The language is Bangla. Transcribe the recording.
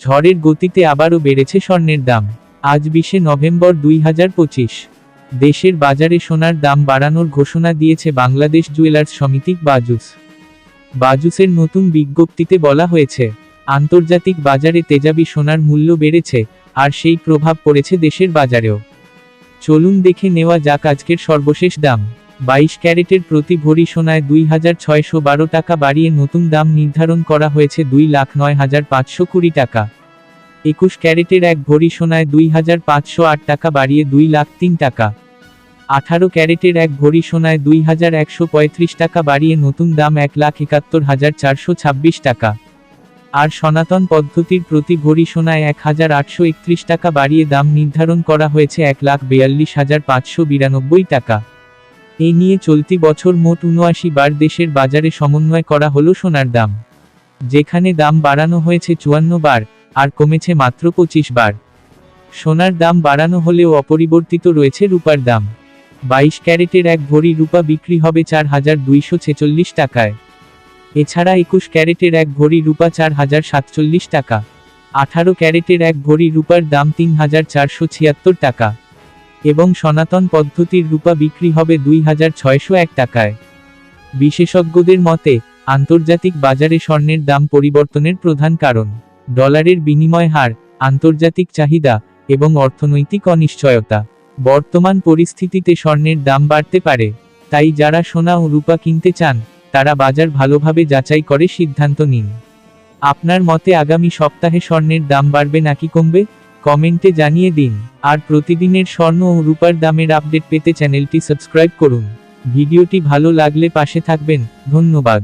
ঝড়ের গতিতে আবারও বেড়েছে স্বর্ণের দাম। আজ বিশে নভেম্বর দুই হাজার পঁচিশ। দেশের বাজারে সোনার দাম বাড়ানোর ঘোষণা দিয়েছে বাংলাদেশ জুয়েলার্স সমিতি বাজুস। বাজুসের নতুন বিজ্ঞপ্তিতে বলা হয়েছে, আন্তর্জাতিক বাজারে তেজাবি সোনার মূল্য বেড়েছে আর সেই প্রভাব পড়েছে দেশের বাজারেও। চলুন দেখে নেওয়া যাক আজকের সর্বশেষ দাম। বাইশ ক্যারেটের প্রতি ভরি সোনায় দুই হাজার ছয়শো বারো টাকা বাড়িয়ে নতুন দাম নির্ধারণ করা হয়েছে দুই লাখ নয় হাজার পাঁচশো কুড়ি টাকা। একুশ ক্যারেটের এক ভরি সোনায় দুই হাজার পাঁচশো আট টাকা বাড়িয়ে দুই লাখ তিন টাকা। আঠারো ক্যারেটের এক ভরি সোনায় দুই হাজার একশো পঁয়ত্রিশ টাকা বাড়িয়ে নতুন দাম এক লাখ একাত্তর হাজার চারশো ছাব্বিশ টাকা। আর সনাতন পদ্ধতির প্রতি ভরি সোনায় এক হাজার আটশো একত্রিশ টাকা বাড়িয়ে দাম নির্ধারণ করা হয়েছে এক লাখ বেয়াল্লিশ হাজার পাঁচশো বিরানব্বই টাকা। এই নিয়ে চলতি বছর মোট উনআশি বার দেশের বাজারে সমন্বয় করা হলো সোনার দাম। যেখানে দাম বাড়ানো হয়েছে চুয়ান্ন বার, আর কমেছে মাত্র পঁচিশ বার। সোনার দাম বাড়ানো হলেও অপরিবর্তিত রয়েছে রূপার দাম। বাইশ ক্যারেটের এক ভরি রূপা বিক্রি হবে চার হাজার দুইশো ছেচল্লিশ টাকায়। এছাড়া একুশ ক্যারেটের এক ভরি রূপা চার হাজার সাতচল্লিশ টাকা। আঠারো ক্যারেটের এক ভরি রূপার দাম তিন হাজার চারশো ছিয়াত্তর টাকা। এবং সনাতন পদ্ধতির রূপা বিক্রি হবে দুই হাজার ছয়শো এক টাকায়। বিশেষজ্ঞদের মতে, আন্তর্জাতিক বাজারে স্বর্ণের দাম পরিবর্তনের প্রধান কারণ, ডলারের বিনিময় হার, আন্তর্জাতিক চাহিদা এবং অর্থনৈতিক অনিশ্চয়তা। বর্তমান পরিস্থিতিতে স্বর্ণের দাম বাড়তে পারে, তাই যারা সোনা ও রূপা কিনতে চান, তারা বাজার ভালোভাবে যাচাই করে সিদ্ধান্ত নিন। আপনার মতে আগামী সপ্তাহে স্বর্ণের দাম বাড়বে নাকি কমবে? কমেন্টে জানিয়ে দিন। আর প্রতিদিনের স্বর্ণ ও রূপার দামের আপডেট পেতে চ্যানেলটি সাবস্ক্রাইব করুন। ভিডিওটি ভালো লাগলে পাশে থাকবেন। ধন্যবাদ।